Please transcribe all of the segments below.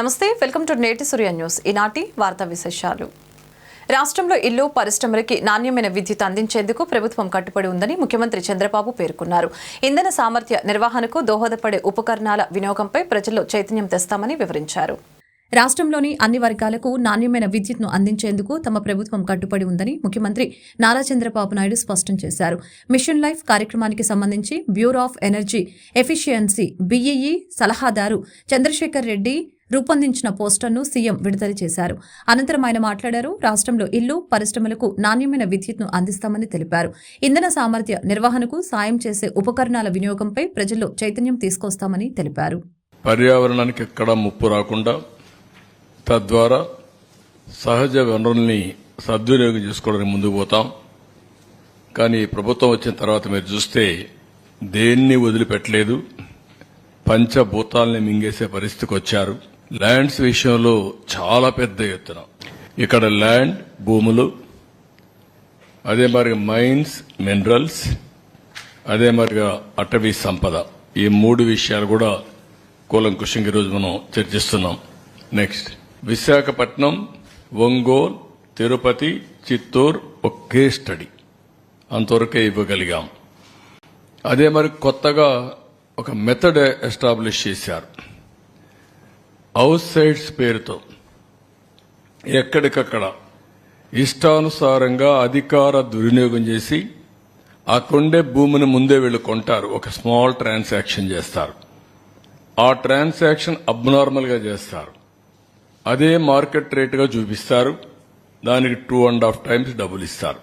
నమస్తే welcome to నేటి సూర్య news. ఈనాటి వార్తా విశేషాలు. రాష్ట్రంలో ఇల్లు పరిశ్రమలకి నాణ్యమైన విద్యుత్ అందించేందుకు ప్రభుత్వం కట్టుబడి ఉందని ముఖ్యమంత్రి చంద్రబాబు పేర్కొన్నారు. ఇంధన సామర్థ్య నిర్వహణకు దోహదపడే ఉపకరణాల వినియోగంపై ప్రజల్లో చైతన్యం తెస్తామని వివరించారు. రాష్ట్రంలోని అన్ని వర్గాలకు నాణ్యమైన విద్యుత్ను అందించేందుకు తమ ప్రభుత్వం కట్టుబడి ఉందని ముఖ్యమంత్రి నారా చంద్రబాబు నాయుడు స్పష్టం చేశారు. మిషన్ లైఫ్ కార్యక్రమానికి సంబంధించి bureau of energy efficiency BEE సలహాదారు చంద్రశేఖర్ రెడ్డి రూపొందించిన పోస్టర్ను సీఎం విడుదల చేశారు. అనంతరం ఆయన మాట్లాడారు రాష్ట్రంలో ఇల్లు పరిశ్రమలకు నాణ్యమైన విద్యుత్ను అందిస్తామని తెలిపారు. ఇంధన సామర్థ్య నిర్వహణకు సాయం చేసే ఉపకరణాల వినియోగంపై ప్రజల్లో చైతన్యం తీసుకొస్తామని తెలిపారు. పర్యావరణానికి ఎక్కడా ముప్పు రాకుండా తద్వారా సహజ వనరుల్ని సద్వినియోగం చేసుకోవడానికి ముందుకు పోతాం. కానీ ప్రభుత్వం వచ్చిన తర్వాత మీరు చూస్తే దేన్ని వదిలిపెట్టలేదు. పంచభూతాల్ని మింగేసే పరిస్థితికి వచ్చారు. ల్యాండ్స్ విషయంలో చాలా పెద్ద ఎత్తున. ఇక్కడ ల్యాండ్ భూములు అదే మరి మైన్స్ మినరల్స్ అదే మరిగా అటవీ సంపద. ఈ మూడు విషయాలు కూడా కూలంకుషంగా ఈరోజు మనం చర్చిస్తున్నాం. నెక్స్ట్ విశాఖపట్నం ఒంగోలు తిరుపతి చిత్తూరు ఒకే స్టడీ. అంతవరకే ఇవ్వగలిగాం. అదే మరి కొత్తగా ఒక మెథడ్ ఎస్టాబ్లిష్ చేశారు. అవుట్ సైడ్స్ పేరుతో. ఎక్కడికక్కడ. ఇష్టానుసారంగా అధికార దుర్వినియోగం చేసి ఆ కొండే భూమిని ముందే వీళ్ళు కొంటారు. ఒక స్మాల్ ట్రాన్సాక్షన్ చేస్తారు. ఆ ట్రాన్సాక్షన్ అబ్నార్మల్గా చేస్తారు. అదే మార్కెట్ రేటుగా చూపిస్తారు. దానికి టూ అండ్ హాఫ్ టైమ్స్ డబ్బులు ఇస్తారు.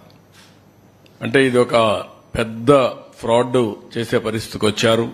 అంటే ఇది ఒక పెద్ద ఫ్రాడ్ చేసే పరిస్థితికి వచ్చారు.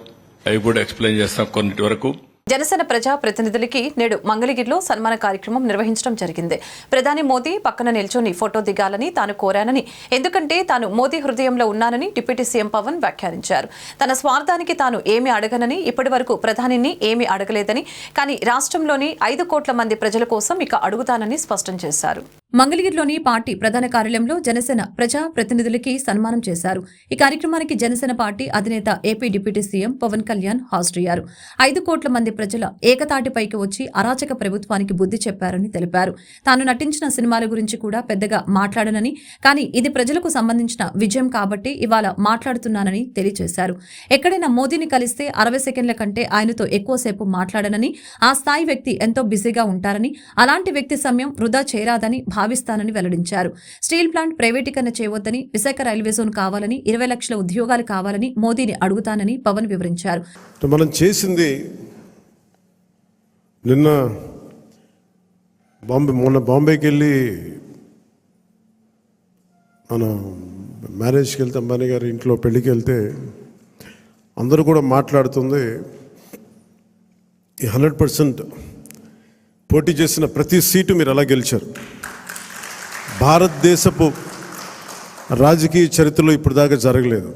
అవి కూడా ఎక్స్ప్లెయిన్ చేస్తాం కొన్నిటి వరకు. జనసేన ప్రజా ప్రతినిధులకి నేడు మంగళగిరిలో సన్మాన కార్యక్రమం నిర్వహించడం జరిగింది. ప్రధాని మోదీ పక్కన నిల్చొని ఫోటో దిగాలని తాను కోరానని ఎందుకంటే తాను మోదీ హృదయంలో ఉన్నానని డిప్యూటీ సీఎం పవన్ వ్యాఖ్యానించారు. తన స్వార్థానికి తాను ఏమి అడగనని ఇప్పటి వరకు ప్రధానిని ఏమీ అడగలేదని కానీ రాష్ట్రంలోని ఐదు కోట్ల మంది ప్రజల కోసం ఇక అడుగుతానని స్పష్టం చేశారు. మంగళగిరిలోని పార్టీ ప్రధాన కార్యాలయంలో జనసేన ప్రజా ప్రతినిధులకి సన్మానం చేశారు. ఈ కార్యక్రమానికి జనసేన పార్టీ అధినేత AP deputy CM Pawan Kalyan హాజరయ్యారు. ఐదు కోట్ల మంది ప్రజల ఏకతాటిపైకి వచ్చి అరాచక ప్రభుత్వానికి బుద్ధి చెప్పారని తెలిపారు. తాను నటించిన సినిమాల గురించి కూడా పెద్దగా మాట్లాడనని కానీ ఇది ప్రజలకు సంబంధించిన విజయం కాబట్టి ఇవాళ మాట్లాడుతున్నానని తెలియజేశారు ఎక్కడైనా మోదీని కలిస్తే అరవై సెకండ్ల కంటే ఆయనతో ఎక్కువసేపు మాట్లాడనని ఆ స్థాయి వ్యక్తి ఎంతో బిజీగా ఉంటారని అలాంటి వ్యక్తి సమయం వృధా చేరాదని భావిస్తానని వెల్లడించారు. స్టీల్ ప్లాంట్ ప్రైవేటీకరణ చేయవద్దని విశాఖ రైల్వే జోన్ కావాలని ఇరవై లక్షల ఉద్యోగాలు కావాలని మోదీని అడుగుతానని పవన్ వివరించారు. మనం చేసింది నిన్న బాంబే మొన్న బాంబేకి వెళ్ళి మనం మ్యారేజ్కి వెళ్తే అంబానీ గారి ఇంట్లో పెళ్ళికి వెళ్తే అందరూ కూడా మాట్లాడుతుంది ఈ హండ్రెడ్ పర్సెంట్ పోటీ చేసిన ప్రతి సీటు మీరు ఎలా గెలిచారు. భారతదేశపు రాజకీయ చరిత్రలో ఇప్పుడు దాకా జరగలేదు.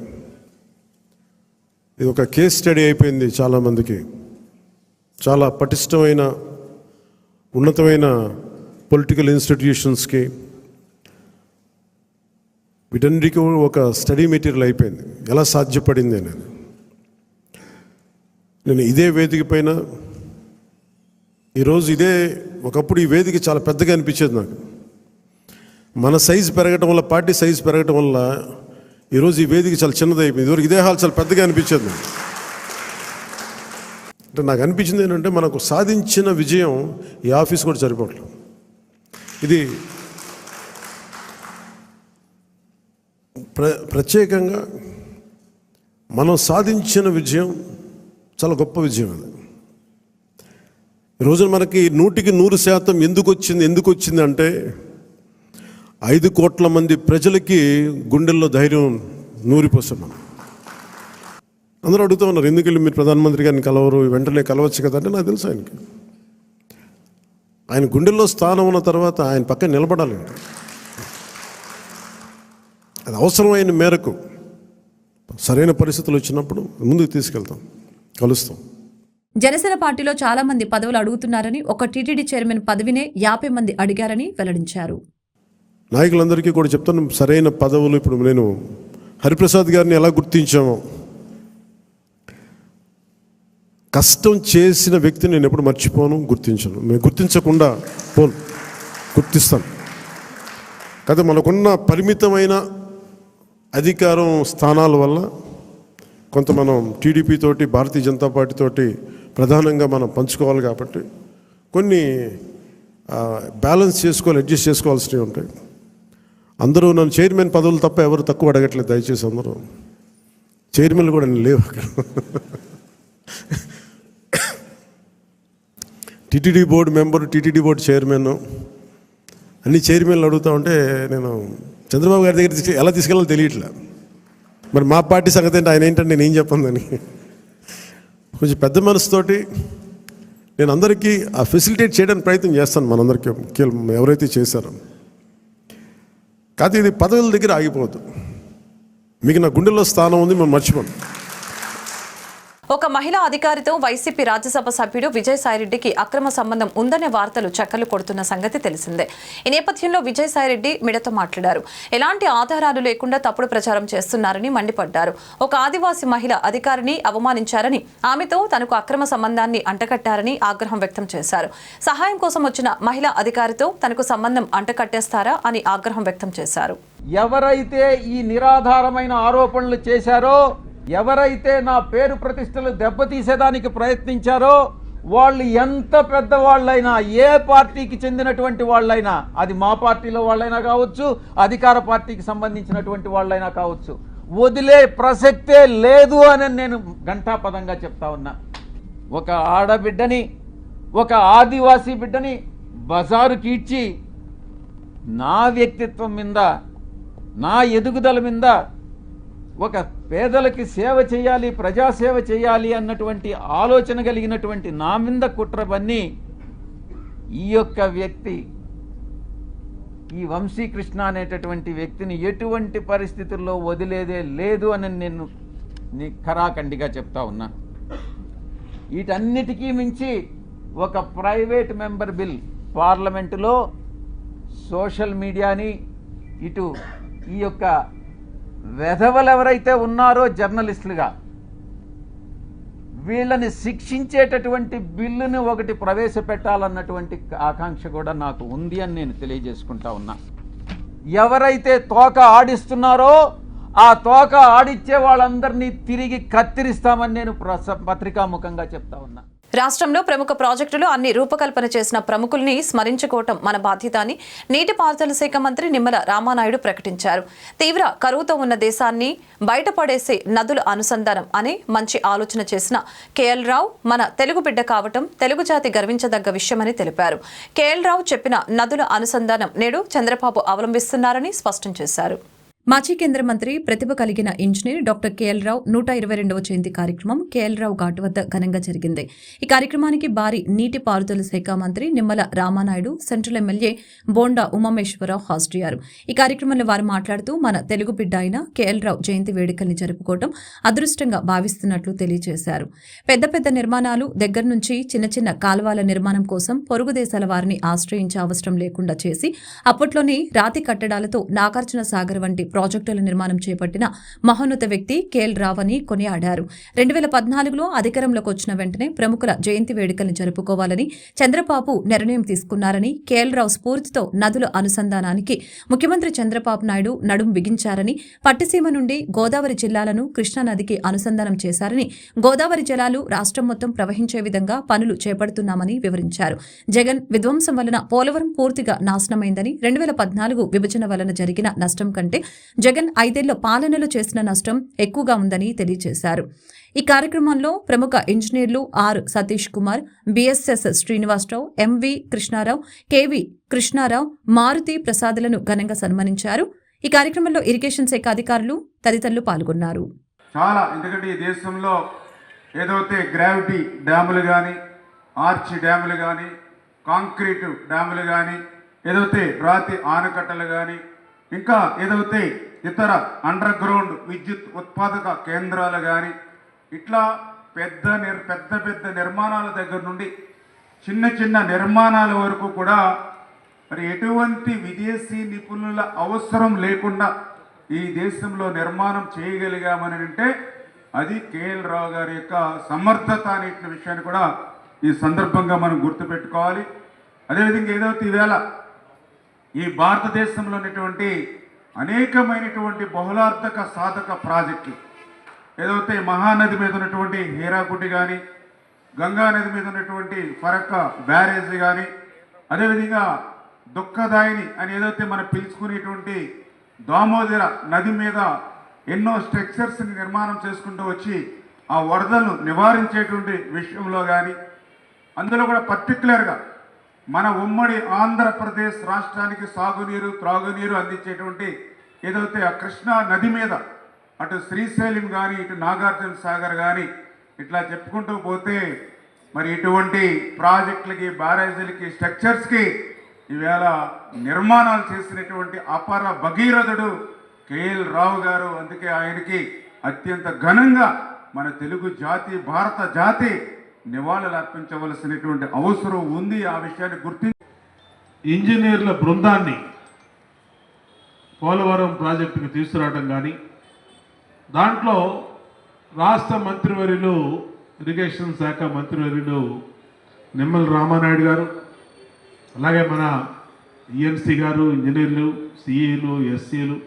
ఇది ఒక కేస్ స్టడీ అయిపోయింది చాలామందికి చాలా పటిష్టమైన ఉన్నతమైన పొలిటికల్ ఇన్స్టిట్యూషన్స్కి వీటన్నిటికీ ఒక స్టడీ మెటీరియల్ అయిపోయింది. ఎలా సాధ్యపడింది అనేది. నేను ఇదే వేదిక పైన ఈరోజు ఇదే ఒకప్పుడు ఈ వేదిక చాలా పెద్దగా అనిపించేది నాకు. మన సైజు పెరగటం వల్ల పార్టీ సైజు పెరగటం వల్ల ఈరోజు ఈ వేదిక చాలా చిన్నదైపోయింది అయిపోయింది. ఇదివరకు ఇదే హాల్ చాలా పెద్దగా అనిపించేది. అంటే నాకు అనిపించింది ఏంటంటే మనకు సాధించిన విజయం ఈ ఆఫీస్ కూడా సరిపోవట్లేదు. ఇది ప్ర ప్రత్యేకంగా మనం సాధించిన విజయం చాలా గొప్ప విజయం అది. ఈ మనకి నూటికి నూరు శాతం ఎందుకు వచ్చింది ఎందుకు వచ్చింది అంటే ఐదు కోట్ల మంది ప్రజలకి గుండెల్లో ధైర్యం నూరిపోస్తున్నాం అందరూ అడుగుతూ ఉన్నారు ఎందుకు వెళ్ళి మీరు ప్రధానమంత్రి గారిని కలవరు? వెంటనే కలవచ్చు కదా అంటే నాకు తెలుసు ఆయనకి. ఆయన గుండెల్లో స్థానం ఉన్న తర్వాత ఆయన పక్కన నిలబడాలండి అది అవసరమైన మేరకు సరైన పరిస్థితులు వచ్చినప్పుడు ముందుకు తీసుకెళ్తాం కలుస్తాం. జనసేన పార్టీలో చాలా మంది పదవులు అడుగుతున్నారని ఒక టీటీడీ చైర్మన్ పదవినే యాభై మంది అడిగారని వెల్లడించారు. నాయకులందరికీ కూడా చెప్తాను సరైన పదవులు ఇప్పుడు నేను హరిప్రసాద్ గారిని ఎలా గుర్తించామో. కష్టం చేసిన వ్యక్తిని నేను ఎప్పుడు మర్చిపోను గుర్తించను. నేను గుర్తించకుండా పోను గుర్తిస్తాను. కాదు మనకున్న పరిమితమైన అధికారం స్థానాల వల్ల కొంత మనం టీడీపీ తోటి భారతీయ జనతా పార్టీతోటి ప్రధానంగా మనం పంచుకోవాలి కాబట్టి కొన్ని బ్యాలెన్స్ చేసుకోవాలి అడ్జస్ట్ చేసుకోవాల్సినవి ఉంటాయి. అందరూ నన్ను చైర్మన్ పదవులు తప్ప ఎవరు తక్కువ అడగట్లేదు దయచేసి అందరూ. చైర్మన్లు కూడా నేను లేవు అక్కడ. TTD board member TTD board chairman. అన్ని చైర్మన్లు అడుగుతా ఉంటే నేను చంద్రబాబు గారి దగ్గర తీసుకు ఎలా తీసుకెళ్ళాలో తెలియట్లే. మరి మా పార్టీ సంగతి ఏంటి? ఆయన ఏంటంటే నేను ఏం చెప్పందని కొంచెం పెద్ద మనసుతోటి నేను అందరికీ ఆ ఫెసిలిటేట్ చేయడానికి ప్రయత్నం చేస్తాను మనందరికీ ఎవరైతే చేశారో. కాదు ఇది పదవుల దగ్గర ఆగిపోవద్దు. మీకు నా గుండెల్లో స్థానం ఉంది మేము మర్చిపోండి ఒక మహిళా అధికారితో వైసీపీ రాజ్యసభ సభ్యుడు విజయసాయిరెడ్డికి అక్రమ సంబంధం ఉందనే వార్తలు చక్కలు కొడుతున్న సంగతి తెలిసిందే. ఈ నేపథ్యంలో విజయసాయిరెడ్డి మిడతో మాట్లాడారు. ఎలాంటి ఆధారాలు లేకుండా తప్పుడు ప్రచారం చేస్తున్నారని మండిపడ్డారు. ఒక ఆదివాసీ మహిళ అధికారిని అవమానించారని ఆమెతో తనకు అక్రమ సంబంధాన్ని అంటకట్టారని ఆగ్రహం వ్యక్తం చేశారు. సహాయం కోసం వచ్చిన మహిళా అధికారితో తనకు సంబంధం అంటకట్టేస్తారా అని ఆగ్రహం వ్యక్తం చేశారు. ఎవరైతే ఈ నిరాధారమైన ఆరోపణలు చేశారో ఎవరైతే నా పేరు ప్రతిష్టలు దెబ్బతీసేదానికి ప్రయత్నించారో వాళ్ళు ఎంత పెద్ద వాళ్ళైనా ఏ పార్టీకి చెందినటువంటి వాళ్ళైనా అది మా పార్టీలో వాళ్ళైనా కావచ్చు అధికార పార్టీకి సంబంధించినటువంటి వాళ్ళైనా కావచ్చు వదిలే ప్రసక్తే లేదు అని నేను ఘంటాపదంగా చెప్తా ఉన్నా. ఒక ఆడబిడ్డని ఒక ఆదివాసీ బిడ్డని బజారు కీడ్చి నా వ్యక్తిత్వం మీద నా ఎదుగుదల మీద ఒక పేదలకి సేవ చేయాలి ప్రజాసేవ చేయాలి అన్నటువంటి ఆలోచన కలిగినటువంటి నా మీద కుట్రబన్ని ఈ యొక్క వ్యక్తి ఈ వంశీకృష్ణ అనేటటువంటి వ్యక్తిని ఎటువంటి పరిస్థితుల్లో వదిలేదే లేదు అని నేను ఖరాఖండిగా చెప్తా ఉన్నా. వీటన్నిటికీ మించి ఒక ప్రైవేట్ మెంబర్ బిల్ పార్లమెంటులో సోషల్ మీడియాని ఇటు ఈ యొక్క వెధవలు ఎవరైతే ఉన్నారో జర్నలిస్టులుగా వీళ్ళని శిక్షించేటటువంటి బిల్లుని ఒకటి ప్రవేశపెట్టాలన్నటువంటి ఆకాంక్ష కూడా నాకు ఉంది అని నేను తెలియజేసుకుంటా ఉన్నా. ఎవరైతే తోక ఆడిస్తున్నారో ఆ తోక ఆడిచ్చే వాళ్ళందరినీ తిరిగి కత్తిరిస్తామని నేను ప్రస పత్రికాముఖంగా చెప్తా ఉన్నా. రాష్ట్రంలో ప్రముఖ ప్రాజెక్టులు అన్ని రూపకల్పన చేసిన ప్రముఖుల్ని స్మరించుకోవటం మన బాధ్యత అని నీటిపారుదల శాఖ మంత్రి నిమ్మల రామానాయుడు ప్రకటించారు. తీవ్ర కరువుతో ఉన్న దేశాన్ని బయటపడేసే నదుల అనుసంధానం అనే మంచి ఆలోచన చేసిన కేఎల్ రావు మన తెలుగు బిడ్డ కావటం తెలుగు జాతి గర్వించదగ్గ విషయమని తెలిపారు. కేఎల్ రావు చెప్పిన నదుల అనుసంధానం నేడు చంద్రబాబు అవలంబిస్తున్నారని స్పష్టం చేశారు. మాజీ కేంద్ర మంత్రి ప్రతిభ కలిగిన ఇంజనీర్ డాక్టర్ కేఎల్ రావు నూట ఇరవై రెండవ జయంతి కార్యక్రమం కేఎల్ రావు ఘాటు వద్ద ఘనంగా జరిగింది. ఈ కార్యక్రమానికి భారీ నీటిపారుదల శాఖ మంత్రి నిమ్మల రామానాయుడు సెంట్రల్ ఎమ్మెల్యే బోండా ఉమామేశ్వరరావు హాజరయ్యారు. ఈ కార్యక్రమంలో వారు మాట్లాడుతూ మన తెలుగు బిడ్డ అయిన కేఎల్ రావు జయంతి వేడుకల్ని జరుపుకోవడం అదృష్టంగా భావిస్తున్నట్లు తెలియజేశారు. పెద్ద పెద్ద నిర్మాణాలు దగ్గర నుంచి చిన్న చిన్న కాలువల నిర్మాణం కోసం పొరుగు దేశాల వారిని ఆశ్రయించే అవసరం లేకుండా చేసి అప్పట్లోనే రాతి కట్టడాలతో నాగార్జున సాగర్ వంటి ప్రాజెక్టుల నిర్మాణం చేపట్టిన మహోన్నత వ్యక్తి కేఎల్ రావ్ అని కొనియాడారు. రెండు వేల పద్నాలుగులో అధికారంలోకి వచ్చిన వెంటనే ప్రముఖుల జయంతి వేడుకలను జరుపుకోవాలని చంద్రబాబు నిర్ణయం తీసుకున్నారని కేఎల్ రావు స్ఫూర్తితో నదుల అనుసంధానానికి ముఖ్యమంత్రి చంద్రబాబు నాయుడు నడుం బిగించారని పట్టిసీమ నుండి గోదావరి జిల్లాలను కృష్ణానదికి అనుసంధానం చేశారని గోదావరి జలాలు రాష్ట్రం మొత్తం ప్రవహించే విధంగా పనులు చేపడుతున్నామని వివరించారు. జగన్ విధ్వంసం వలన పోలవరం పూర్తిగా నాశనమైందని రెండు వేల పద్నాలుగు విభజన వలన జరిగిన నష్టం కంటే జగన్ ఐదేళ్ళ పాలనలో చేసిన నష్టం ఎక్కువగా ఉందని తెలియజేశారు. ఈ కార్యక్రమంలో ప్రముఖ ఇంజనీర్లు R. Satish Kumar BSS Srinivasa Rao MV Krishna Rao KV Krishna Rao Maruti ప్రసాదులను ఘనంగా సన్మానించారు. ఈ కార్యక్రమంలో ఇరిగేషన్ శాఖ అధికారులు తదితరులు పాల్గొన్నారు. చాలా ఎందుకంటే ఈ దేశంలో ఏదైతే గ్రావిటీ డ్యాములు కానీ ఆర్చి డ్యాములు కానీ కాంక్రీట్ డ్యాములు కానీ ఏదైతే రాతి ఆనకట్టలు కానీ ఇంకా ఏదైతే ఇతర అండర్ గ్రౌండ్ విద్యుత్ ఉత్పాదక కేంద్రాలు కానీ ఇట్లా పెద్ద నిర్ పెద్ద పెద్ద నిర్మాణాల దగ్గర నుండి చిన్న చిన్న నిర్మాణాల వరకు కూడా మరి ఎటువంటి విదేశీ నిపుణుల అవసరం లేకుండా ఈ దేశంలో నిర్మాణం చేయగలిగామని అంటే అది కేఎల్ రావు గారి యొక్క సమర్థత అనేటువంటి విషయాన్ని కూడా ఈ సందర్భంగా మనం గుర్తుపెట్టుకోవాలి. అదేవిధంగా ఏదైతే ఈవేళ ఈ భారతదేశంలో ఉన్నటువంటి అనేకమైనటువంటి బహుళార్థక సాధక ప్రాజెక్టులు ఏదైతే మహానది మీద ఉన్నటువంటి హీరాకుటి కానీ గంగా నది మీద ఉన్నటువంటి ఫరక్క బ్యారేజ్ కానీ అదేవిధంగా దుఃఖదాయిని అని ఏదైతే మనం పిలుచుకునేటువంటి దామోదర నది మీద ఎన్నో స్ట్రక్చర్స్ని నిర్మాణం చేసుకుంటూ వచ్చి ఆ వరదలను నివారించేటువంటి విషయంలో కానీ అందులో కూడా పర్టికులర్గా మన ఉమ్మడి ఆంధ్రప్రదేశ్ రాష్ట్రానికి సాగునీరు త్రాగునీరు అందించేటువంటి ఏదైతే ఆ కృష్ణా నది మీద అటు శ్రీశైలం కానీ ఇటు నాగార్జున సాగర్ కానీ ఇట్లా చెప్పుకుంటూ పోతే మరి ఇటువంటి ప్రాజెక్టులకి బ్యారేజీలకి స్ట్రక్చర్స్కి ఈవేళ నిర్మాణాలు చేసినటువంటి అపర భగీరథుడు కేఎల్ రావు గారు అందుకే ఆయనకి అత్యంత ఘనంగా మన తెలుగు జాతి భారత జాతి నివాళులు అర్పించవలసినటువంటి అవసరం ఉంది. ఆ విషయాన్ని గుర్తించి ఇంజనీర్ల బృందాన్ని పోలవరం ప్రాజెక్టుకు తీసుకురావడం కానీ దాంట్లో రాష్ట్ర మంత్రివర్యులు ఇరిగేషన్ శాఖ మంత్రివర్యులు నిమ్మల రామానాయుడు గారు అలాగే మన ఈఎన్సీ గారు ఇంజనీర్లు సిఈలు ఎస్సీలు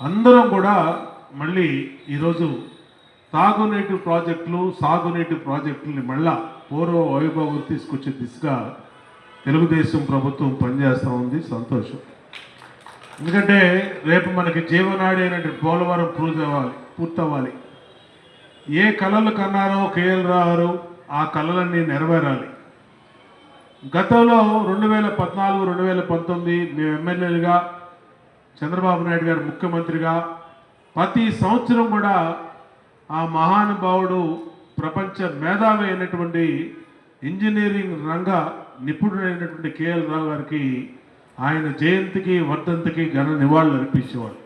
అందరం కూడా మళ్ళీ ఈరోజు తాగునీటి ప్రాజెక్టులు సాగునీటి ప్రాజెక్టుల్ని మళ్ళా పూర్వ వైభవం తీసుకొచ్చే దిశగా తెలుగుదేశం ప్రభుత్వం పనిచేస్తూ ఉంది. సంతోషం. ఎందుకంటే రేపు మనకి జీవనాడి అయినటువంటి పోలవరం పూర్తి అవ్వాలి పూర్తవ్వాలి. ఏ కళలు కన్నారో కేఎల్ రావారు ఆ కళలన్నీ నెరవేరాలి. గతంలో రెండు వేల పద్నాలుగు రెండు వేల పంతొమ్మిది మేము ఎమ్మెల్యేలుగా చంద్రబాబు నాయుడు గారు ముఖ్యమంత్రిగా ప్రతి సంవత్సరం కూడా ఆ మహానుభావుడు ప్రపంచ మేధావి అయినటువంటి ఇంజనీరింగ్ రంగ నిపుణుడైనటువంటి కేఎల్ రావు గారికి ఆయన జయంతికి వర్ధంతికి ఘన నివాళులు అర్పించేవాడు.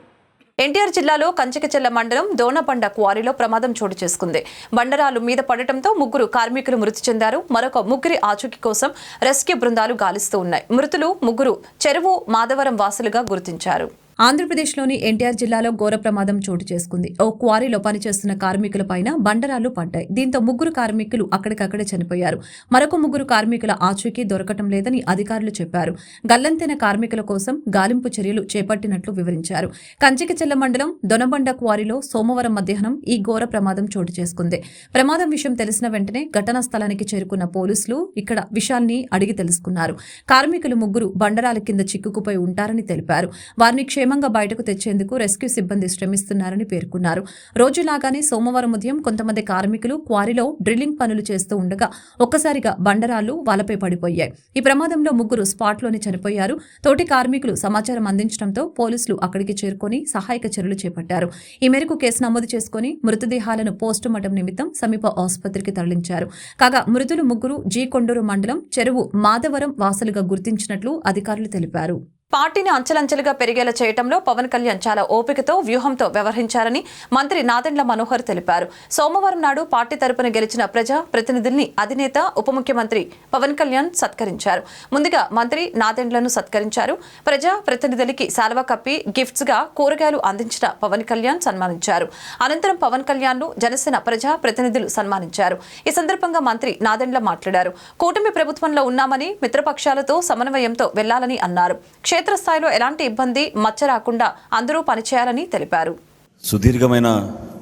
ఎన్టీఆర్ జిల్లాలో కంచకచెల్ల మండలం దోనబండ క్వారీలో ప్రమాదం చోటు చేసుకుంది. బండరాలు మీద పడటంతో ముగ్గురు కార్మికులు మృతి చెందారు. మరొక ముగ్గురి ఆచూకీ కోసం రెస్క్యూ బృందాలు గాలిస్తూ ఉన్నాయి. మృతులు ముగ్గురు చెరువు మాధవరం వాసులుగా గుర్తించారు. ఆంధ్రప్రదేశ్లోని ఎన్టీఆర్ జిల్లాలో ఘోర ప్రమాదం చోటు చేసుకుంది. ఓ క్వారీలో పనిచేస్తున్న కార్మికులపైన బండరాలు పడ్డాయి. దీంతో ముగ్గురు కార్మికులు అక్కడికక్కడే చనిపోయారు. మరొక ముగ్గురు కార్మికుల ఆచూకీ దొరకటం లేదని అధికారులు చెప్పారు. గల్లంతైన కార్మికుల కోసం గాలింపు చర్యలు చేపట్టినట్లు వివరించారు. కంచికచెల్ల మండలం దొనబండ క్వారీలో సోమవారం మధ్యాహ్నం ఈ ఘోర ప్రమాదం చోటు చేసుకుంది. ప్రమాదం విషయం తెలిసిన వెంటనే ఘటనా స్థలానికి చేరుకున్న పోలీసులు ఇక్కడ విషయాన్ని అడిగి తెలుసుకున్నారు. కార్మికులు ముగ్గురు బండరాల కింద చిక్కుకుపోయి ఉంటారని తెలిపారు. వారిని క్షేమంగా బయటకు తెచ్చేందుకు రెస్క్యూ సిబ్బంది శ్రమిస్తున్నారని పేర్కొన్నారు. రోజులాగానే సోమవారం ఉదయం కొంతమంది కార్మికులు క్వారీలో డ్రిల్లింగ్ పనులు చేస్తూ ఉండగా ఒక్కసారిగా బండరాళ్ళు వాళ్ళపై పడిపోయాయి. ఈ ప్రమాదంలో ముగ్గురు స్పాట్లోనే చనిపోయారు. తోటి కార్మికులు సమాచారం అందించడంతో పోలీసులు అక్కడికి చేరుకొని సహాయక చర్యలు చేపట్టారు. ఈ మేరకు కేసు నమోదు చేసుకుని మృతదేహాలను పోస్టుమార్టం నిమిత్తం సమీప ఆసుపత్రికి తరలించారు. కాగా మృతులు ముగ్గురు జీ కొండూరు మండలం చెరువు మాధవరం వాసులుగా గుర్తించినట్లు అధికారులు తెలిపారు. పార్టీని అంచెలంచెలుగా పెరిగేలా చేయటంలో పవన్ కళ్యాణ్ చాలా ఓపికతో వ్యూహంతో వ్యవహరించారని మంత్రి నాదెండ్ల మనోహర్ తెలిపారు. సోమవారం నాడు పార్టీ తరపున గెలిచిన ప్రజా ప్రతినిధుల్ని అధినేత ఉప ముఖ్యమంత్రి పవన్ కళ్యాణ్ సత్కరించారు. ముందుగా మంత్రి నాదెండ్లను సత్కరించారు. ప్రజా ప్రతినిధులకి శాల్వా కప్పి గిఫ్ట్స్గా కూరగాయలు అందించిన పవన్ కళ్యాణ్ సన్మానించారు. అనంతరం పవన్ కళ్యాణ్ను జనసేన ప్రజా ప్రతినిధులు సన్మానించారు. ఈ సందర్భంగా మంత్రి నాదెండ్ల మాట్లాడారు. కూటమి ప్రభుత్వంలో ఉన్నామని మిత్రపక్షాలతో సమన్వయంతో వెళ్ళాలని అన్నారు. క్షేత్రస్థాయిలో ఎలాంటి ఇబ్బంది మచ్చ రాకుండా అందరూ పనిచేయాలని తెలిపారు. సుదీర్ఘమైన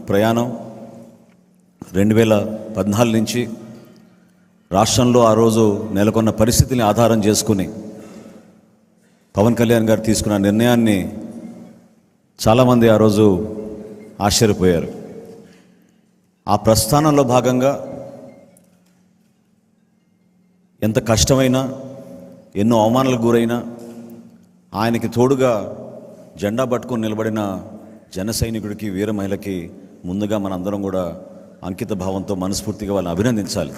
ప్రయాణం. రెండు వేల పద్నాలుగు నుంచి రాష్ట్రంలో ఆ రోజు నెలకొన్న పరిస్థితిని ఆధారం చేసుకుని పవన్ కళ్యాణ్ గారు తీసుకున్న నిర్ణయాన్ని చాలామంది ఆ రోజు ఆశ్చర్యపోయారు. ఆ ప్రస్థానంలో భాగంగా ఎంత కష్టమైనా ఎన్నో అవమానాలకు గురైనా ఆయనకి తోడుగా జెండా పట్టుకొని నిలబడిన జన సైనికుడికి వీర మహిళకి ముందుగా మనందరం కూడా అంకిత భావంతో మనస్ఫూర్తిగా వాళ్ళని అభినందించాలి.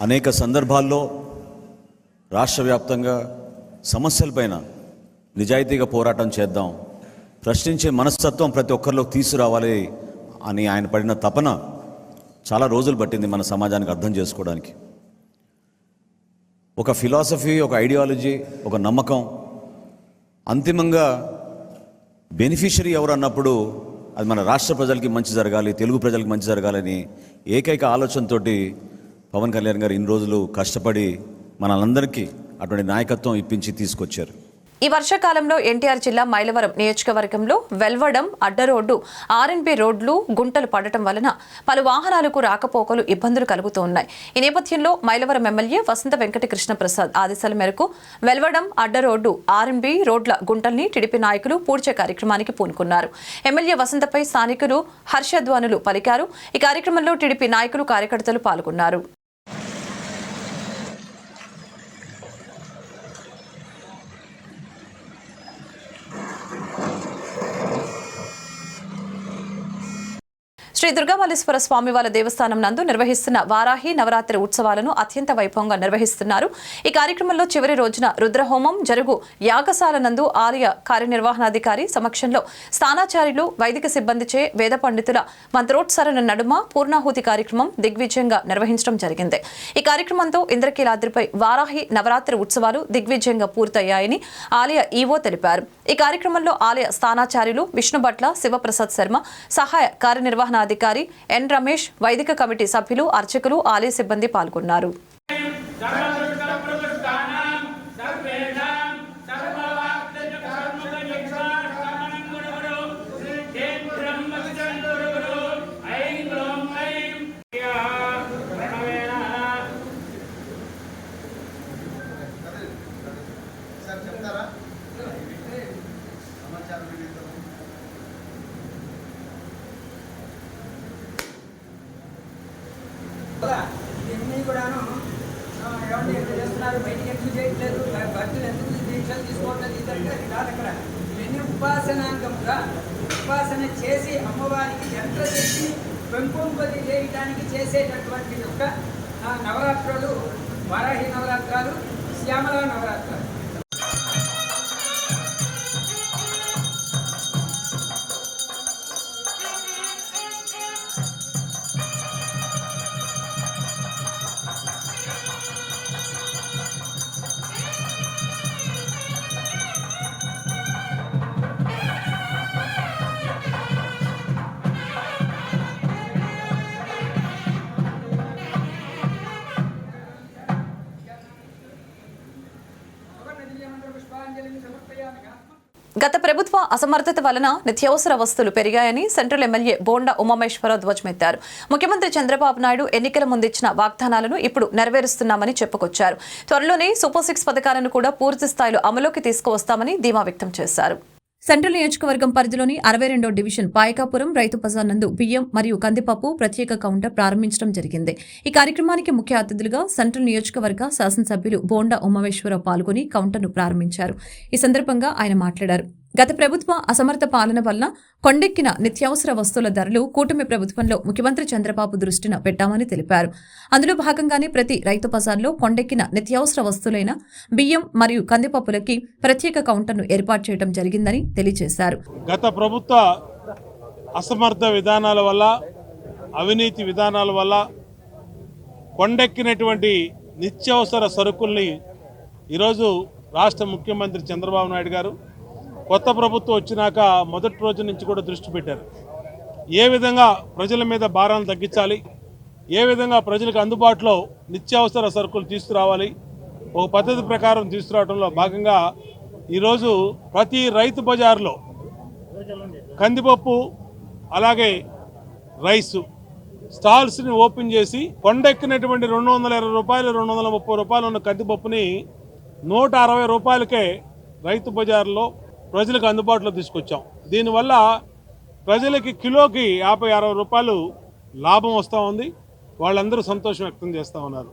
అనేక సందర్భాల్లో రాష్ట్ర వ్యాప్తంగా సమస్యలపైన నిజాయితీగా పోరాటం చేద్దాం ప్రశ్నించే మనస్తత్వం ప్రతి ఒక్కరిలో తీసుకురావాలి అని ఆయన పడిన తపన చాలా రోజులు పట్టింది మన సమాజానికి అర్థం చేసుకోవడానికి. ఒక ఫిలాసఫీ ఒక ఐడియాలజీ ఒక నమ్మకం. అంతిమంగా బెనిఫిషరీ ఎవరు అన్నప్పుడు అది మన రాష్ట్ర ప్రజలకి మంచి జరగాలి తెలుగు ప్రజలకి మంచి జరగాలని ఏకైక ఆలోచనతో పవన్ కళ్యాణ్ గారు ఇన్ని రోజులు కష్టపడి మనందరికీ అటువంటి నాయకత్వం ఇప్పించి తీసుకొచ్చారు. ఈ వర్షాకాలంలో ఎన్టీఆర్ జిల్లా మైలవరం నియోజకవర్గంలో వెల్వడం అడ్డరోడ్డు ఆర్ఎన్బి రోడ్లు గుంటలు పడటం వలన పలు వాహనాలకు రాకపోకలు ఇబ్బందులు కలుగుతూ ఉన్నాయి ఈ నేపథ్యంలో మైలవరం ఎమ్మెల్యే వసంత వెంకట కృష్ణ ప్రసాద్ ఆదేశాల మేరకు వెల్వడం అడ్డరోడ్డు ఆర్ఎన్బి రోడ్ల గుంటల్ని టీడీపీ నాయకులు పూడ్చే కార్యక్రమానికి పూనుకున్నారు. ఎమ్మెల్యే వసంతపై స్థానికులు హర్షధ్వానులు పలికారు. ఈ కార్యక్రమంలో టీడీపీ నాయకులు కార్యకర్తలు పాల్గొన్నారు. శ్రీ దుర్గామల్లేశ్వర వాళ్ళ దేవస్థానం నందు నిర్వహిస్తున్న వారాహి నవరాత్రి ఉత్సవాలను అత్యంత వైభవంగా నిర్వహిస్తున్నారు. ఈ కార్యక్రమంలో చివరి రోజున రుద్రహోమం జరుగు యాగశాల నందు ఆలయ కార్యనిర్వహణాధికారి సమక్షంలో స్థానాచార్యులు వైదిక సిబ్బందిచే వేద పండితుల మంత్రోత్సరణ నడుమ పూర్ణాహుతి కార్యక్రమం దిగ్విజయంగా నిర్వహించడం జరిగింది. ఈ కార్యక్రమంతో ఇంద్రకీలాద్రిపై వారాహి నవరాత్రి ఉత్సవాలు దిగ్విజయంగా పూర్తయ్యాయని ఆలయ ఈవో తెలిపారు. ఈ కార్యక్రమంలో ఆలయ స్థానాచార్యులు విష్ణుభట్ల శివప్రసాద్ శర్మ సహాయ కార్యనిర్వహణాధికారి అధికారి ఎన్ రమేష్ వైదిక కమిటీ సభ్యులు అర్చకులు ఆలయ సిబ్బంది పాల్గొన్నారు కదా ఇవన్నీ కూడాను ఆ, ఏమండి ఎందుకు చేస్తున్నారు బయటికి ఎందుకు చేయట్లేదు భ- భక్తులు ఎందుకు దీక్షలు తీసుకోవట్లేదు ఇదంటే అది కాదు అక్కడ ఇవన్నీ ఉపాసనాంగముగా ఉపాసన చేసి అమ్మవారికి యంత్ర చేసి పెంపొంపది చేయడానికి చేసేటటువంటి యొక్క ఆ, నవరాత్రులు వారాహి నవరాత్రాలు శ్యామల నవరాత్రాలు. అసమర్థత వలన నిత్యావసర వస్తువులు పెరిగాయని సెంట్రల్ ఎమ్మెల్యే బోండా ఉమామేశ్వరరావు ధ్వజమెత్తారు. ముఖ్యమంత్రి చంద్రబాబు నాయుడు ఎన్నికల ముందిచ్చిన వాగ్దానాలను ఇప్పుడు నెరవేరుస్తున్నామని చెప్పుకొచ్చారు. త్వరలోనే సూపర్ సిక్స్ పథకాలను కూడా పూర్తి స్థాయిలో అమలుకి తీసుకువస్తామని ధీమా వ్యక్తం చేశారు. సెంట్రల్ నియోజకవర్గం పరిధిలోని అరవై రెండో డివిజన్ పాయకాపురం రైతు బజార్ నందు బియ్యం మరియు కందిపప్పు ప్రత్యేక కౌంటర్ ప్రారంభించడం జరిగింది. ఈ కార్యక్రమానికి ముఖ్య అతిథులుగా సెంట్రల్ నియోజకవర్గ శాసనసభ్యులు బోండా ఉమామేశ్వరరావు పాల్గొని కౌంటర్ను ప్రారంభించారు. ఈ సందర్భంగా ఆయన మాట్లాడారు. గత ప్రభుత్వ అసమర్థ పాలన వల్ల కొండెక్కిన నిత్యావసర వస్తువుల ధరలు కూటమి ప్రభుత్వంలో ముఖ్యమంత్రి చంద్రబాబు దృష్టిన పెట్టామని తెలిపారు. అందులో భాగంగానే ప్రతి రైతు బజార్లో కొండెక్కిన నిత్యావసర వస్తువులైన బియ్యం మరియు కందిపప్పులకి ప్రత్యేక కౌంటర్ను ఏర్పాటు చేయడం జరిగిందని తెలియజేశారు. గత ప్రభుత్వ అసమర్థ విధానాల వల్ల అవినీతి విధానాల వల్ల కొండెక్కినటువంటి నిత్యావసర సరుకుల్ని ఈరోజు రాష్ట్ర ముఖ్యమంత్రి చంద్రబాబు నాయుడు గారు కొత్త ప్రభుత్వం వచ్చినాక మొదటి రోజు నుంచి కూడా దృష్టి పెట్టారు. ఏ విధంగా ప్రజల మీద భారాన్ని తగ్గించాలి? ఏ విధంగా ప్రజలకు అందుబాటులో నిత్యావసర సరుకులు తీసుకురావాలి? ఒక పద్ధతి ప్రకారం తీసుకురావడంలో భాగంగా ఈరోజు ప్రతి రైతు బజార్లో కందిపప్పు అలాగే రైసు స్టాల్స్ని ఓపెన్ చేసి కొండెక్కినటువంటి రెండు వందల ఇరవై రూపాయలు రెండు వందల ముప్పై రూపాయలు ఉన్న కందిపప్పుని నూట అరవై రూపాయలకే రైతు బజార్లో ప్రజలకు అందుబాటులో తీసుకొచ్చాం. దీనివల్ల ప్రజలకి కిలోకి యాభై అరవై రూపాయలు లాభం వస్తూ ఉంది. వాళ్ళందరూ సంతోషం వ్యక్తం చేస్తూ ఉన్నారు.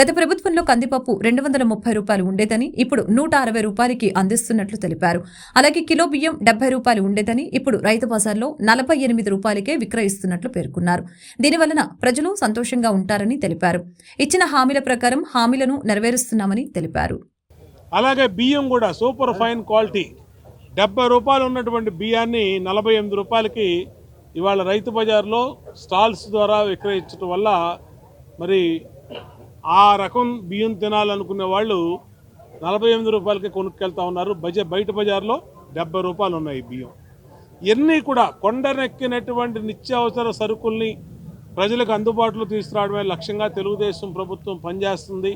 గత ప్రభుత్వంలో కందిపప్పు రెండు వందల ముప్పై రూపాయలు ఉండేదని ఇప్పుడు నూట అరవై రూపాయలకి అందిస్తున్నట్లు తెలిపారు. అలాగే కిలో బియ్యం డెబ్బై రూపాయలు ఉండేదని ఇప్పుడు రైతు బజార్లో నలభై ఎనిమిది రూపాయలకే విక్రయిస్తున్నట్లు పేర్కొన్నారు. దీనివలన ప్రజలు సంతోషంగా ఉంటారని తెలిపారు. ఇచ్చిన హామీల ప్రకారం హామీలను నెరవేరుస్తున్నామని తెలిపారు. అలాగే బియ్యం కూడా సూపర్ ఫైన్ క్వాలిటీ డెబ్బై రూపాయలు ఉన్నటువంటి బియ్యాన్ని నలభై ఎనిమిది రూపాయలకి ఇవాళ రైతు బజార్లో స్టాల్స్ ద్వారా విక్రయించడం వల్ల మరి ఆ రకం బియ్యం తినాలనుకునే వాళ్ళు నలభై ఎనిమిది రూపాయలకి కొనుక్కెళ్తా ఉన్నారు. బజ బయట బజార్లో డెబ్బై రూపాయలు ఉన్నాయి బియ్యం. ఇవన్నీ కూడా కొండనెక్కినటువంటి నిత్యావసర సరుకుల్ని ప్రజలకు అందుబాటులో తీసుకురావడమే లక్ష్యంగా తెలుగుదేశం ప్రభుత్వం పనిచేస్తుంది.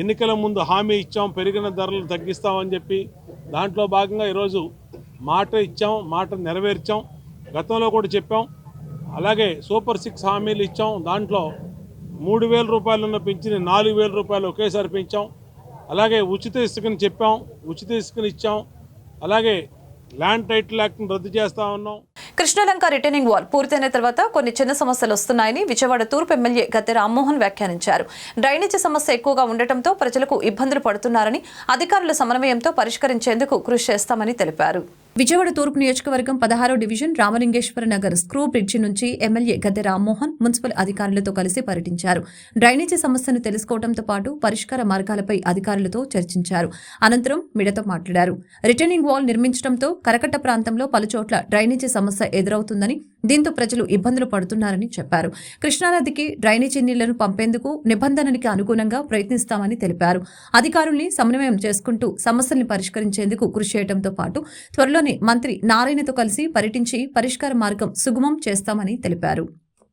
ఎన్నికల ముందు హామీ ఇచ్చాం పెరిగిన ధరలు తగ్గిస్తామని చెప్పి దాంట్లో భాగంగా ఈరోజు మాట ఇచ్చాం మాట నెరవేర్చాం గతంలో కూడా చెప్పాం. అలాగే సూపర్ సిక్స్ హామీలు ఇచ్చాం. దాంట్లో మూడు వేల రూపాయలు ఉన్న పెంచిన నాలుగు వేల రూపాయలు ఒకేసారి పెంచాం. అలాగే ఉచిత ఇసుకని చెప్పాం ఉచిత ఇసుకని ఇచ్చాం. అలాగే ల్యాండ్ టైటిల్ యాక్ట్ని రద్దు చేస్తా ఉన్నాం. కృష్ణలంక రిటర్నింగ్ వాల్ పూర్తయిన తర్వాత కొన్ని చిన్న సమస్యలు వస్తున్నాయని విజయవాడ తూర్పు ఎమ్మెల్యే గద్దె రామ్మోహన్ వ్యాఖ్యానించారు. డ్రైనేజీ సమస్య ఎక్కువగా ఉండటంతో ప్రజలకు ఇబ్బందులు పడుతున్నారని అధికారుల సమన్వయంతో పరిష్కరించేందుకు కృషి చేస్తామని తెలిపారు. విజయవాడ తూర్పు నియోజకవర్గం పదహారో division Ramalingeswara Nagar screw bridge నుంచి ఎమ్మెల్యే గద్దె రామ్మోహన్ మున్సిపల్ అధికారులతో కలిసి పర్యటించారు. డ్రైనేజీ సమస్యను తెలుసుకోవడంతో పాటు పరిష్కార మార్గాలపై అధికారులతో చర్చించారు. అనంతరం మిడతో మాట్లాడారు. రిటర్నింగ్ వాల్ నిర్మించడంతో కరకట్ట ప్రాంతంలో పలుచోట్ల డ్రైనేజీ సమస్య ఎదురవుతుందని దీంతో ప్రజలు ఇబ్బందులు పడుతున్నారని చెప్పారు. కృష్ణానదికి డ్రైనేజీ నీళ్ళను పంపేందుకు నిబంధనలకి అనుగుణంగా ప్రయత్నిస్తామని తెలిపారు. అధికారుల్ని సమన్వయం చేసుకుంటూ సమస్యల్ని పరిష్కరించేందుకు కృషి చేయడంతో పాటు త్వరలోనే మంత్రి నారాయణతో కలిసి పర్యటించి పరిష్కార మార్గం సుగమం చేస్తామని తెలిపారు.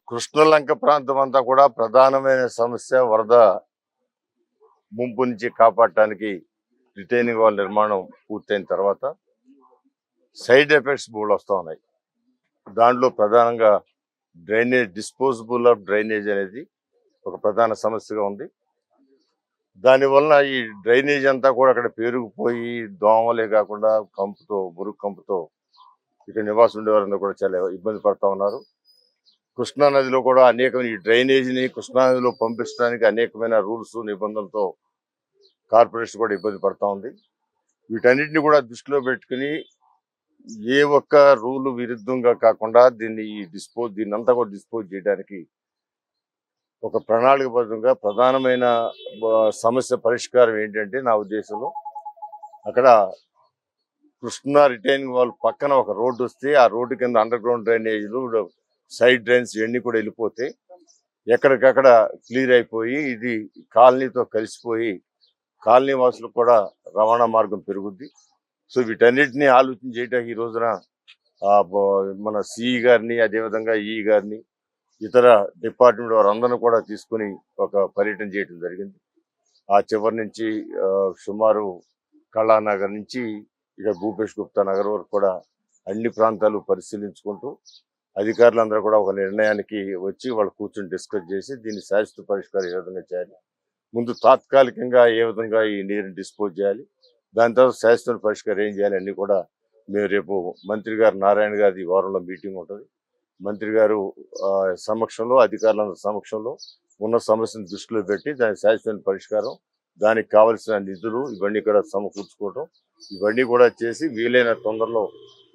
కృష్ణలంక ప్రాంతం అంతా కూడా ప్రధానమైన సమస్య వరద ముంపు నుంచి కాపాడటానికి రిటైనింగ్ వాళ్ళ నిర్మాణం పూర్తయిన తర్వాత సైడ్ ఎఫెక్ట్స్ బోర్డు వస్తూ ఉన్నాయి. దాంట్లో ప్రధానంగా డ్రైనేజ్ డిస్పోజబుల్ ఆఫ్ డ్రైనేజ్ అనేది ఒక ప్రధాన సమస్యగా ఉంది. దానివలన ఈ డ్రైనేజ్ అంతా కూడా అక్కడ పేరుకుపోయి దోమలే కాకుండా కంపుతో మురుగు కంపుతో ఇక్కడ నివాసం ఉండేవారందరూ కూడా చాలా ఇబ్బంది పడతా ఉన్నారు. కృష్ణా నదిలో కూడా అనేకమైన ఈ డ్రైనేజీని కృష్ణా నదిలో పంపించడానికి అనేకమైన రూల్స్ నిబంధనలతో కార్పొరేషన్ కూడా ఇబ్బంది పడతా ఉంది. వీటన్నిటిని కూడా దృష్టిలో పెట్టుకుని ఏ ఒక్క రూల్ విరుద్ధంగా కాకుండా దీన్ని డిస్పోజ్ దీన్ని అంతా కూడా డిస్పోజ్ చేయడానికి ఒక ప్రణాళికబద్ధంగా ప్రధానమైన సమస్య పరిష్కారం ఏంటంటే నా ఉద్దేశంలో అక్కడ కృష్ణా రిటైనింగ్ వాళ్ళ పక్కన ఒక రోడ్డు వస్తే ఆ రోడ్డు కింద అండర్ గ్రౌండ్ డ్రైనేజీలు సైడ్ డ్రైన్స్ ఇవన్నీ కూడా వెళ్ళిపోతే ఎక్కడికక్కడ క్లియర్ అయిపోయి ఇది కాలనీతో కలిసిపోయి కాలనీ వాసులకు కూడా రవాణా మార్గం పెరుగుద్ది. సో వీటన్నిటిని ఆలోచన చేయడానికి ఈ రోజున మన సిఈ గారిని అదేవిధంగా ఈ గారిని ఇతర డిపార్ట్మెంట్ వారందరిని కూడా తీసుకుని ఒక పర్యటన చేయడం జరిగింది. ఆ చివరి నుంచి సుమారు కళానగర్ నుంచి ఇక భూపేష్ గుప్తా నగర్ వరకు కూడా అన్ని ప్రాంతాలు పరిశీలించుకుంటూ అధికారులందరూ కూడా ఒక నిర్ణయానికి వచ్చి వాళ్ళు కూర్చొని డిస్కస్ చేసి దీన్ని శాశ్వత పరిష్కారం ఏ విధంగా చేయాలి ముందు తాత్కాలికంగా ఏ విధంగా ఈ నీరుని డిస్పోజ్ చేయాలి దాని తర్వాత శాశ్వత పరిష్కారం ఏం చేయాలి అన్ని కూడా మేము రేపు మంత్రి గారు నారాయణ గారి ఈ వారంలో మీటింగ్ ఉంటుంది. మంత్రి గారు ఆ, సమక్షంలో అధికారుల సమక్షంలో ఉన్న సమస్యను దృష్టిలో పెట్టి దాని శాశ్వత పరిష్కారం దానికి కావలసిన నిధులు ఇవన్నీ కూడా సమకూర్చుకోవటం. ఇవన్నీ కూడా చేసి వీలైన తొందరలో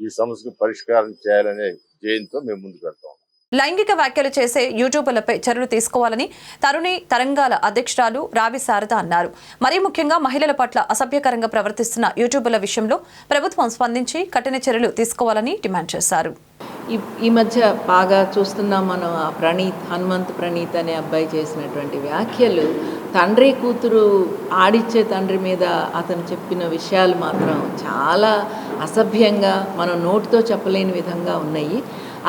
ఈ సమస్యకు పరిష్కారం చేయాలనే జయంతో మేము ముందుకు వెళ్తాం. లైంగిక వ్యాఖ్యలు చేసే యూట్యూబర్లపై చర్యలు తీసుకోవాలని తరుణి తరంగాల అధ్యక్షురాలు రావి శారద అన్నారు. మరీ ముఖ్యంగా మహిళల పట్ల అసభ్యకరంగా ప్రవర్తిస్తున్న యూట్యూబర్ల విషయంలో ప్రభుత్వం స్పందించి కఠిన చర్యలు తీసుకోవాలని డిమాండ్ చేశారు. ఈ ఈ మధ్య బాగా చూస్తున్నాం మనం ఆ ప్రణీత్ హనుమంత్ ప్రణీత్ అనే అబ్బాయి చేసినటువంటి వ్యాఖ్యలు. తండ్రి కూతురు ఆడిచ్చే తండ్రి మీద అతను చెప్పిన విషయాలు మాత్రం చాలా అసభ్యంగా మనం నోటితో చెప్పలేని విధంగా ఉన్నాయి.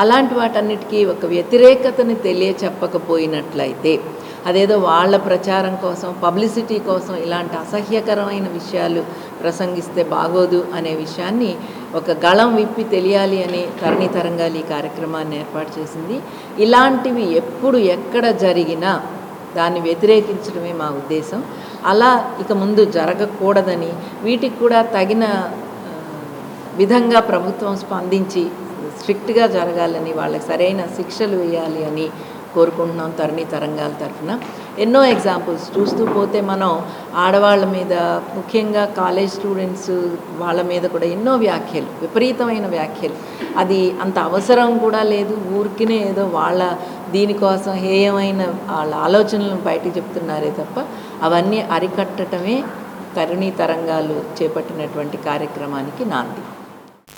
అలాంటి వాటన్నిటికీ ఒక వ్యతిరేకతని తెలియచెప్పకపోయినట్లయితే అదేదో వాళ్ళ ప్రచారం కోసం పబ్లిసిటీ కోసం ఇలాంటి అసహ్యకరమైన విషయాలు ప్రసంగిస్తే బాగోదు అనే విషయాన్ని ఒక గళం విప్పి తెలియాలి అని తరణి తరంగాలు ఈ కార్యక్రమాన్ని ఏర్పాటు చేసింది. ఇలాంటివి ఎప్పుడు ఎక్కడ జరిగినా దాన్ని వ్యతిరేకించడమే మా ఉద్దేశం. అలా ఇక ముందు జరగకూడదని వీటికి కూడా తగిన విధంగా ప్రభుత్వం స్పందించి స్ట్రిక్ట్గా జరగాలని వాళ్ళకి సరైన శిక్షలు వేయాలి అని కోరుకుంటున్నాం తరుణి తరంగాల తరఫున. ఎన్నో ఎగ్జాంపుల్స్ చూస్తూ పోతే మనం ఆడవాళ్ళ మీద ముఖ్యంగా కాలేజ్ స్టూడెంట్స్ వాళ్ళ మీద కూడా ఎన్నో వ్యాఖ్యలు విపరీతమైన వ్యాఖ్యలు. అది అంత అవసరం కూడా లేదు ఊరికినే ఏదో వాళ్ళ దీనికోసం హేయమైన వాళ్ళ ఆలోచనలను బయటకు చెప్తున్నారే తప్ప అవన్నీ అరికట్టడమే తరుణీ తరంగాలు చేపట్టినటువంటి కార్యక్రమానికి నాంది.